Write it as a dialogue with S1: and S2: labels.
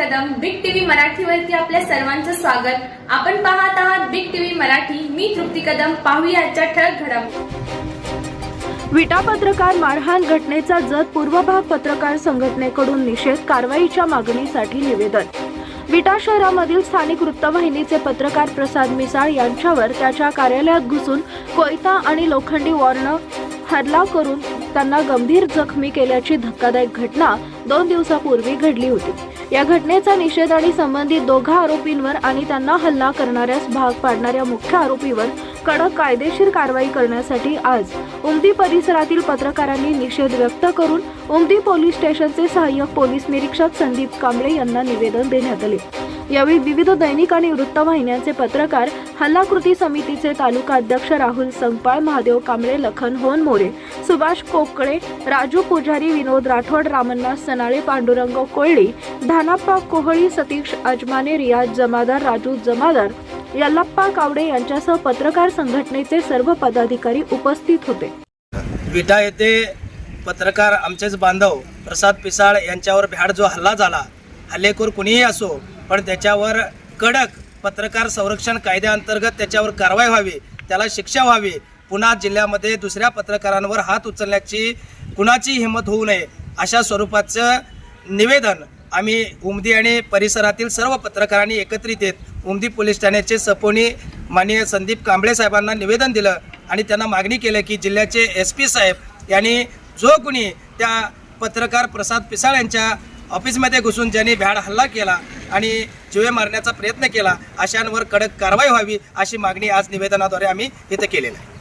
S1: मराठीवरती आपल्या सर्वांचं स्वागत. आपण पाहत आहात बिग टीव्ही मराठी. मी तृप्ती कदम. पाहूया आजच्या ठळक घडामोडी
S2: विटा पत्रकार मारहाण घटनेचा जत पूर्व भाग पत्रकार संघटनेकडून निषेध कारवाईच्या मागणीसाठी निवेदन. विटा शहरामधील स्थानिक वृत्तवाहिनीचे पत्रकार प्रसाद मिसाळ यांच्यावर त्याच्या कार्यालयात घुसून कोयता आणि लोखंडी वॉर्न हल्ला करून त्यांना गंभीर जखमी केल्याची धक्कादायक घटना दोन दिवसापूर्वी घडली होती. या घटनेचा निषेध आणि संबंधित दोघा आरोपींवर आणि त्यांना हल्ला करणाऱ्यास भाग पाडणाऱ्या मुख्य आरोपीवर कडक कायदेशीर कारवाई करण्यासाठी आज उमदी परिसरातील पत्रकारांनी निषेध व्यक्त करून उमदी पोलीस स्टेशनचे सहाय्यक पोलीस निरीक्षक संदीप कांबळे यांना निवेदन देण्यात आले. यावेळी विविध दैनिक आणि वृत्तवाहिन्यांचे पत्रकार हल्ला कृती समितीचे तालुका अध्यक्ष राहुल संगपाळ महादेव कांबळे लखन होन मोरे सुभाष कोकळे राजू पुजारी विनोद राठोड रामण्णा सनाळे पांडुरंग कोळी धानाप्पा कोहळी सतीश अजमाने रियाज जमादार राजू जमादार यल्लाप्पा कावडे यांच्यासह पत्रकार संघटनेचे सर्व पदाधिकारी उपस्थित होते.
S3: विटा येथे पत्रकार आमचेच बांधव प्रसाद पिसाळ यांच्यावर भ्याड जो हल्ला झाला हल्लेखोर कुणीही असो पण त्याच्यावर कडक पत्रकार संरक्षण कायद्याअंतर्गत त्याच्यावर कारवाई व्हावी त्याला शिक्षा व्हावी. पुन्हा जिल्ह्यामध्ये दुसऱ्या पत्रकारांवर हात उचलण्याची कुणाची हिंमत होऊ नये अशा स्वरूपाचं निवेदन आम्ही उमदी आणि परिसरातील सर्व पत्रकारांनी एकत्रित येत उमदी पोलीस ठाण्याचे सपोनी माननीय संदीप कांबळे साहेबांना निवेदन दिलं आणि त्यांना मागणी केलं की जिल्ह्याचे एस पी साहेब यांनी जो कुणी त्या पत्रकार प्रसाद पिसाळ यांच्या ऑफिसमध्ये घुसून ज्यांनी भ्याड हल्ला केला आणि जीवे मारण्याचा प्रयत्न केला अशांवर कडक कारवाई व्हावी अशी मागणी आज निवेदनाद्वारे आम्ही इथं केलेली आहे.